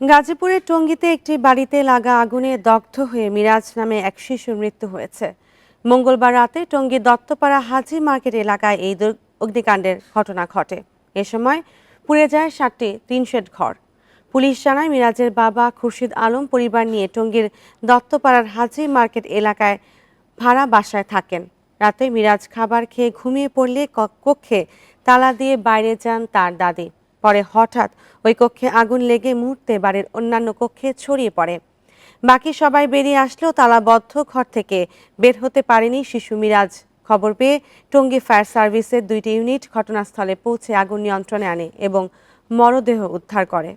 গাজীপুরের টঙ্গীতে একটি বাড়িতে লাগা আগুনে দগ্ধ হয়ে মিরাজ নামে এক শিশুর মৃত্যু হয়েছে। মঙ্গলবার রাতে টঙ্গী দত্তপাড়া হাজি মার্কেট এলাকায় এই অগ্নিকাণ্ডের ঘটনা ঘটে। এ সময় পুড়ে যায় সাতটি টিন শেড ঘর। পুলিশ জানায় মিরাজের বাবা খুরশিদ আলম পরিবার নিয়ে টঙ্গীর দত্তপাড়ার হাজি মার্কেট এলাকায় ভাড়া বাসায় থাকেন। রাতে মিরাজ খাবার খেয়ে ঘুমিয়ে পড়লে কক্ষে তালা দিয়ে বাইরে যান তার দাদি। পরে হঠাৎ ওই কক্ষে আগুন লেগে মুহূর্তে বাড়ির অন্যান্য কক্ষে ছড়িয়ে পড়ে। বাকি সবাই বেরিয়ে আসলেও তালাবদ্ধ ঘর থেকে বের হতে পারেনি শিশু মিরাজ। খবর পেয়ে টঙ্গী ফায়ার সার্ভিসের দুইটি ইউনিট ঘটনাস্থলে পৌঁছে আগুন নিয়ন্ত্রণে আনে এবং মরদেহ উদ্ধার করে।